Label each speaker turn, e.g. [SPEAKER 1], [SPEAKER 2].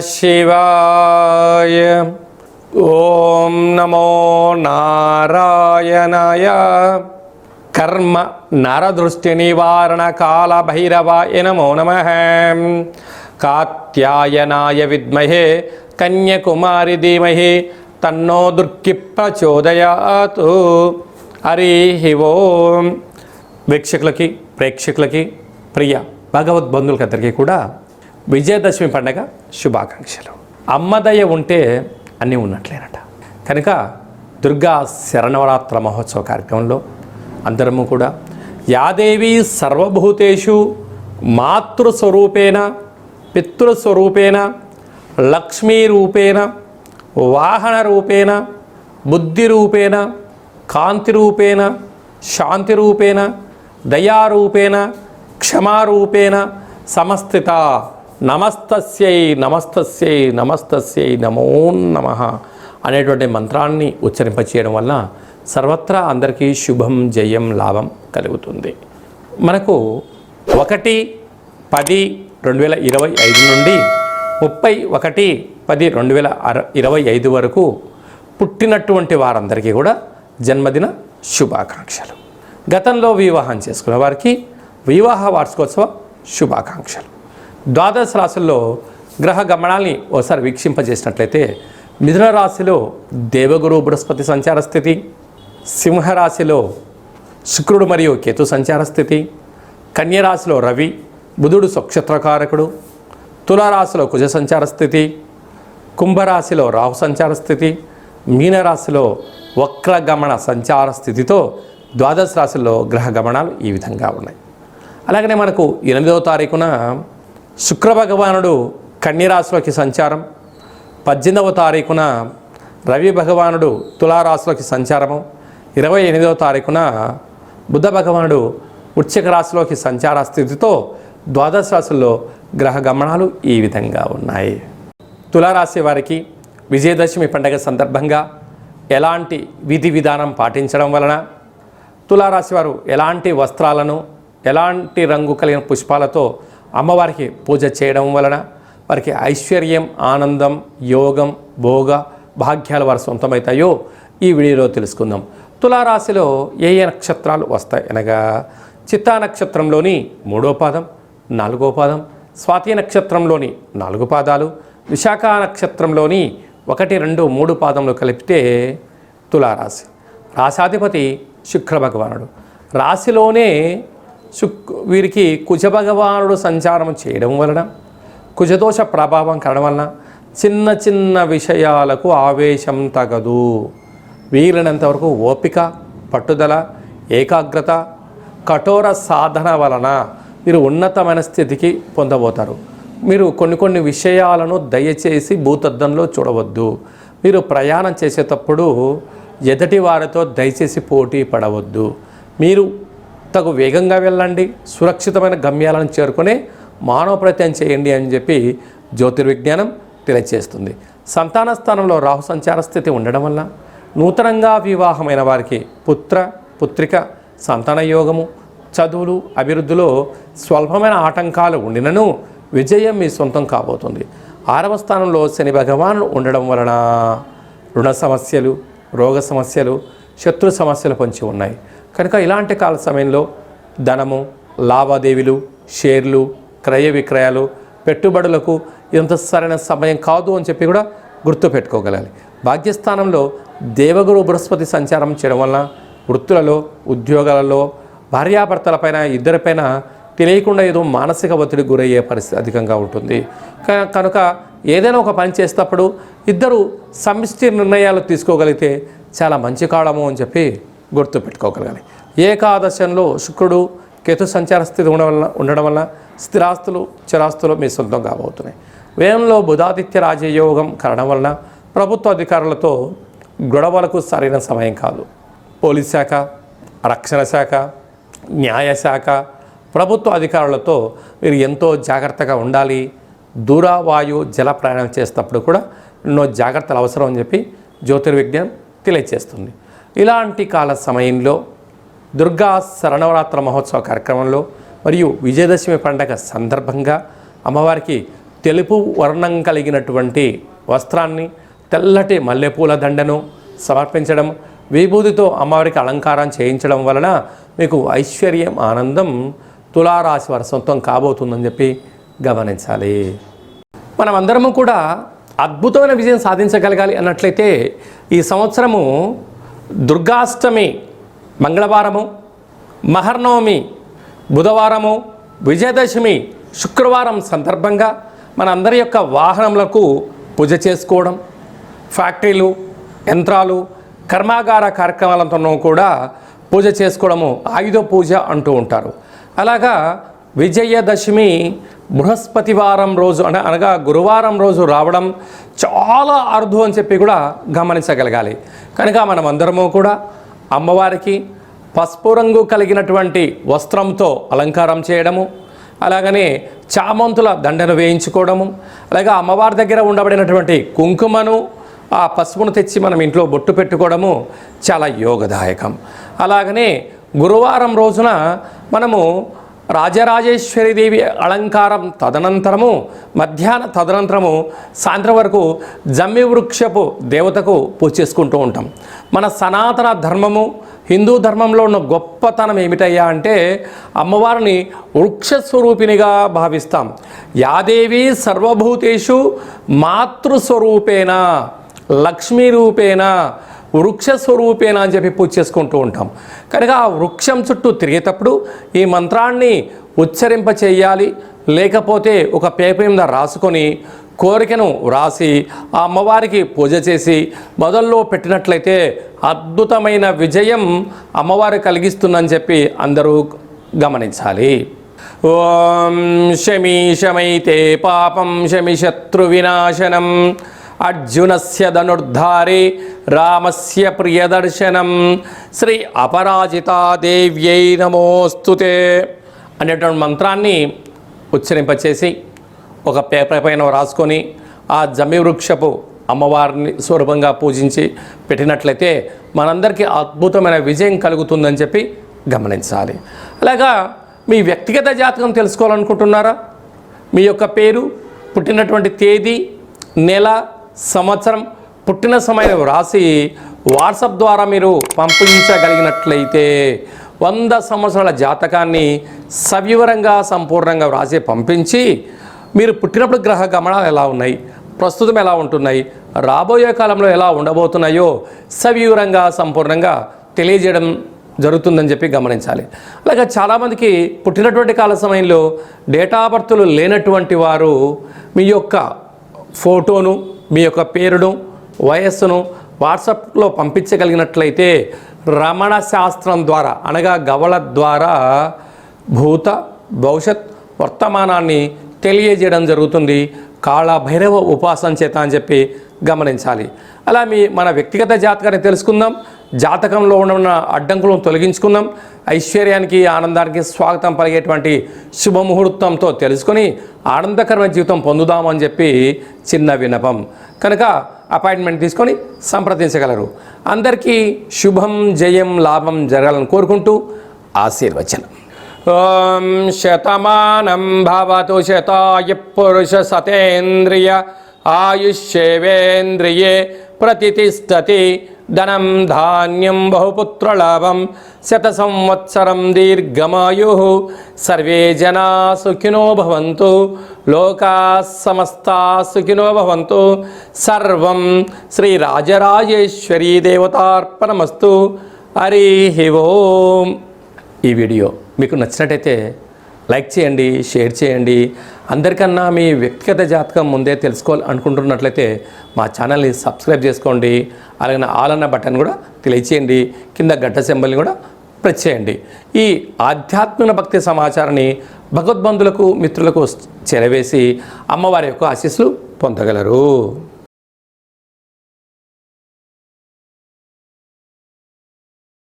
[SPEAKER 1] శివాయ ఓం నమో నారాయణయ కర్మ నరదృష్టి నివారణ కాల భైరవాయ నమో నమ కాత్యాయనాయ విద్మహే కన్యకుమారి ధీమహి తన్నో దుర్కి ప్రచోదయాతు హరి ఓం వీక్షకులకి ప్రేక్షకులకి ప్రియ భగవద్ బంధువులకి అందరికీ కూడా విజయదశమి పండగ శుభాకాంక్షలు. అమ్మదయ ఉంటే అన్నీ ఉన్నట్లేనట. కనుక దుర్గా శరణవరాత్ర మహోత్సవ కార్యక్రమంలో అందరము కూడా యాదేవి సర్వభూతేషు మాతృస్వరూపేణ పితృస్వరూపేణ లక్ష్మీరూపేణ వాహనరూపేణ బుద్ధిరూపేణ కాంతిరూపేణ శాంతిరూపేణ దయారూపేణ క్షమారూపేణ సమస్థిత నమస్తస్యై నమస్తస్యై నమస్తస్యై నమో నమ అనేటువంటి మంత్రాన్ని ఉచ్చరింపచేయడం వల్ల సర్వత్రా అందరికీ శుభం జయం లాభం కలుగుతుంది. మనకు ఒకటి పది రెండు వేల ఇరవై ఐదు నుండి ముప్పై ఒకటి పది రెండు వేల అర ఇరవై ఐదు వరకు పుట్టినటువంటి వారందరికీ కూడా జన్మదిన శుభాకాంక్షలు. గతంలో వివాహం చేసుకున్న వారికి వివాహ వార్షికోత్సవ శుభాకాంక్షలు. ద్వాదశ రాశుల్లో గ్రహ గమనాల్ని ఒకసారి వీక్షింపజేసినట్లయితే మిథున రాశిలో దేవగురు బృహస్పతి సంచార స్థితి సింహరాశిలో శుక్రుడు మరియు కేతు సంచార స్థితి కన్యరాశిలో రవి బుధుడు స్వక్షత్రకారకుడు తులారాశిలో కుజ సంచార స్థితి కుంభరాశిలో రాహు సంచార స్థితి మీనరాశిలో వక్రగమన సంచార స్థితితో ద్వాదశ రాశుల్లో గ్రహ గమనాలు ఈ విధంగా ఉన్నాయి. అలాగనే మనకు ఎనిమిదవ తారీఖున శుక్రభగవానుడు కన్యరాశిలోకి సంచారం. పద్దెనిమిదవ తారీఖున రవి భగవానుడు తులారాశిలోకి సంచారము. ఇరవై ఎనిమిదవ తారీఖున బుధ భగవానుడు వృశ్చిక రాశిలోకి సంచార స్థితితో ద్వాదశ రాశుల్లో గ్రహ గమనాలు ఈ విధంగా ఉన్నాయి. తులారాశి వారికి విజయదశమి పండగ సందర్భంగా ఎలాంటి విధి విధానం పాటించడం వలన తులారాశి వారు ఎలాంటి వస్త్రాలను ఎలాంటి రంగు కలిగిన పుష్పాలతో అమ్మవారికి పూజ చేయడం వలన వారికి ఐశ్వర్యం ఆనందం యోగం భోగ భాగ్యాలు వారు సొంతమవుతాయో ఈ వీడియోలో తెలుసుకుందాం. తులారాశిలో ఏ ఏ నక్షత్రాలు వస్తాయి అనగా చిత్తా నక్షత్రంలోని మూడో పాదం నాలుగో పాదం స్వాతి నక్షత్రంలోని నాలుగు పాదాలు విశాఖ నక్షత్రంలోని ఒకటి రెండు మూడు పాదములు కలిపితే తులారాశి. రాశాధిపతి శుక్ర భగవానుడు. రాశిలోనే శుక్ వీరికి కుజభగవానుడు సంచారం చేయడం వలన కుజదోష ప్రభావం కలడం వలన చిన్న చిన్న విషయాలకు ఆవేశం తగదు. వీలైనంతవరకు ఓపిక పట్టుదల ఏకాగ్రత కఠోర సాధన వలన మీరు ఉన్నతమైన స్థితికి పొందబోతారు. మీరు కొన్ని కొన్ని విషయాలను దయచేసి భూతద్దంలో చూడవద్దు. మీరు ప్రయాణం చేసేటప్పుడు ఎదటి వారితో దయచేసి పోటీ పడవద్దు. మీరు తగు వేగంగా వెళ్ళండి సురక్షితమైన గమ్యాలను చేరుకునే మానవ ప్రయత్నం చేయండి అని చెప్పి జ్యోతిర్విజ్ఞానం తెలియజేస్తుంది. సంతాన స్థానంలో రాహు సంచార స్థితి ఉండడం వల్ల నూతనంగా వివాహమైన వారికి పుత్ర పుత్రిక సంతాన యోగము చదువులు అభివృద్ధిలో స్వల్పమైన ఆటంకాలు ఉండినను విజయం మీ సొంతం కాబోతుంది. ఆరవ స్థానంలో శని భగవానుడు ఉండడం వలన రుణ సమస్యలు రోగ సమస్యలు శత్రు సమస్యలు పొంచి ఉన్నాయి. కనుక ఇలాంటి కాల సమయంలో ధనము లావాదేవీలు షేర్లు క్రయ విక్రయాలు పెట్టుబడులకు ఇంత సరైన సమయం కాదు అని చెప్పి కూడా గుర్తుపెట్టుకోగలాలి. భాగ్యస్థానంలో దేవగురు బృహస్పతి సంచారం చేయడం వలన వృత్తులలో ఉద్యోగాలలో భార్యాభర్తలపైన ఇద్దరిపైన తెలియకుండా ఏదో మానసిక ఒత్తిడి గురయ్యే పరిస్థితి అధికంగా ఉంటుంది. క- కనుక ఏదైనా ఒక పని చేసేటప్పుడు ఇద్దరు సమిష్టి నిర్ణయాలు తీసుకోగలిగితే చాలా మంచి కాలము అని చెప్పి గుర్తుపెట్టుకోగలగాలి. ఏకాదశంలో శుక్రుడు కేతు సంచార స్థితి ఉండడం వల్ల ఉండడం వల్ల స్థిరాస్తులు చిరాస్తులు మీ సొంతం కాబోతున్నాయి. వ్యయంలో బుధాదిత్య రాజయోగం కారణం వలన ప్రభుత్వ అధికారులతో గొడవలకు సరైన సమయం కాదు. పోలీస్ శాఖ రక్షణ శాఖ న్యాయశాఖ ప్రభుత్వ అధికారులతో మీరు ఎంతో జాగ్రత్తగా ఉండాలి. దూరావాయు జల ప్రయాణం చేసేటప్పుడు కూడా ఎన్నో జాగ్రత్తలు అవసరం అని చెప్పి జ్యోతిర్విజ్ఞానం తెలియజేస్తుంది. ఇలాంటి కాల సమయంలో దుర్గా శరణవరాత్ర మహోత్సవ కార్యక్రమంలో మరియు విజయదశమి పండగ సందర్భంగా అమ్మవారికి తెలుపు వర్ణం కలిగినటువంటి వస్త్రాన్ని తెల్లటి మల్లెపూల దండను సమర్పించడం విభూతితో అమ్మవారికి అలంకారం చేయించడం వలన మీకు ఐశ్వర్యం ఆనందం తులారాశి వారి సొంతం కాబోతుందని చెప్పి గమనించాలి. మనం అందరము కూడా అద్భుతమైన విజయం సాధించగలగాలి అన్నట్లయితే ఈ సంవత్సరము దుర్గాష్టమి మంగళవారము మహర్నవమి బుధవారము విజయదశమి శుక్రవారం సందర్భంగా మన అందరి యొక్క వాహనములకు పూజ చేసుకోవడం ఫ్యాక్టరీలు యంత్రాలు కర్మాగార కార్యక్రమాలతోనూ కూడా పూజ చేసుకోవడము ఆయుధ పూజ అంటూ ఉంటారు. అలాగా విజయదశమి బృహస్పతివారం రోజు అనగా గురువారం రోజు రావడం చాలా అరుదు అని చెప్పి కూడా గమనించగలగాలి. కనుక మనం అందరము కూడా అమ్మవారికి పసుపు రంగు కలిగినటువంటి వస్త్రంతో అలంకారం చేయడము అలాగనే చామంతుల దండను వేయించుకోవడము అలాగే అమ్మవారి దగ్గర ఉండబడినటువంటి కుంకుమను ఆ పసుపును తెచ్చి మనం ఇంట్లో బొట్టు పెట్టుకోవడము చాలా యోగదాయకం. అలాగనే గురువారం రోజున మనము రాజరాజేశ్వరి దేవి అలంకారం తదనంతరము మధ్యాహ్న తదనంతరము సాయంత్రం వరకు జమ్మి వృక్షపు దేవతకు పూజ చేసుకుంటూ ఉంటాం. మన సనాతన ధర్మము హిందూ ధర్మంలో ఉన్న గొప్పతనం ఏమిటయ్యా అంటే అమ్మవారిని వృక్ష స్వరూపిణిగా భావిస్తాం. యాదేవి సర్వభూతేషు మాతృస్వరూపేణ లక్ష్మీ రూపేణ వృక్ష స్వరూపేణ అని చెప్పి పూజ చేసుకుంటూ ఉంటాం. కనుక ఆ వృక్షం చుట్టూ తిరిగేటప్పుడు ఈ మంత్రాన్ని ఉచ్చరింప చేయాలి. లేకపోతే ఒక పేపర్ మీద రాసుకొని కోరికను వ్రాసి ఆ అమ్మవారికి పూజ చేసి మొదల్లో పెట్టినట్లయితే అద్భుతమైన విజయం అమ్మవారు కలిగిస్తుందని చెప్పి అందరూ గమనించాలి. ఓం శమి శమైతే పాపం శమి శత్రు వినాశనం. అర్జునస్య ధనుర్ధారే రామస్య ప్రియదర్శనం. శ్రీ అపరాజితాదేవ్యై నమోస్తుతే అనేటువంటి మంత్రాన్ని ఉచ్చరింపచేసి ఒక పేపర్ పైన రాసుకొని ఆ జమి వృక్షపు అమ్మవారిని స్వరూపంగా పూజించి పెట్టినట్లయితే మనందరికీ అద్భుతమైన విజయం కలుగుతుందని చెప్పి గమనించాలి. అలాగా మీ వ్యక్తిగత జాతకం తెలుసుకోవాలనుకుంటున్నారా? మీ యొక్క పేరు పుట్టినటువంటి తేదీ నెల సంవత్సరం పుట్టిన సమయం రాసి వాట్సాప్ ద్వారా మీరు పంపించగలిగినట్లయితే వంద సంవత్సరాల జాతకాన్ని సవివరంగా సంపూర్ణంగా వ్రాసి పంపించి మీరు పుట్టినప్పుడు గ్రహ గమనాలు ఎలా ఉన్నాయి ప్రస్తుతం ఎలా ఉంటున్నాయి రాబోయే కాలంలో ఎలా ఉండబోతున్నాయో సవివరంగా సంపూర్ణంగా తెలియజేయడం జరుగుతుందని చెప్పి గమనించాలి. అలాగే చాలామందికి పుట్టినటువంటి కాల సమయంలో డేటా బర్త్లు లేనటువంటి వారు మీ యొక్క ఫోటోను మీ యొక్క పేరును వయస్సును వాట్సాప్లో పంపించగలిగినట్లయితే రమణ శాస్త్రం ద్వారా అనగా గవళ ద్వారా భూత భవిష్యత్ వర్తమానాన్ని తెలియజేయడం జరుగుతుంది. కాళ భైరవ ఉపాసన చేత అని చెప్పి గమనించాలి. అలా మీ మన వ్యక్తిగత జాతకాన్ని తెలుసుకుందాం. జాతకంలో ఉన్న అడ్డంకులను తొలగించుకుందాం. ఐశ్వర్యానికి ఆనందానికి స్వాగతం పలిగేటువంటి శుభముహూర్తంతో తెలుసుకొని ఆనందకరమైన జీవితం పొందుదామని చెప్పి చిన్న వినపం కనుక అపాయింట్మెంట్ తీసుకొని సంప్రదించగలరు. అందరికీ శుభం జయం లాభం జరగాలని కోరుకుంటూ ఆశీర్వచనం. ఓం శతమానం భవతు శతాయ పురుష సతేంద్రియ ఆయుష్యేవేంద్రియే ప్రతిష్టతి ధనం ధాన్యం బహుపుత్రలాభం శత సంవత్సరం దీర్ఘమాయు సర్వే జనా సుఖినో భవంతు లోకా సమస్తా సుఖినో భవంతు సర్వం శ్రీ రాజరాజేశ్వరీ దేవతార్పణమస్తు హరి ఓం ఈ వీడియో మీకు నచ్చినట్టయితే లైక్ చేయండి షేర్ చేయండి అందరికన్నా మీ వ్యక్తిగత జాతకం ముందే తెలుసుకోవాలి అనుకుంటున్నట్లయితే మా ఛానల్ని సబ్స్క్రైబ్ చేసుకోండి. అలాగే ఆల్ అన్న బటన్ కూడా తెలియచేయండి. కింద గడ్డ సింబల్ని కూడా ప్రెస్ చేయండి. ఈ ఆధ్యాత్మిక భక్తి సమాచారాన్ని భగవద్బంధులకు మిత్రులకు చేరవేసి అమ్మవారి యొక్క ఆశీస్సులు పొందగలరు.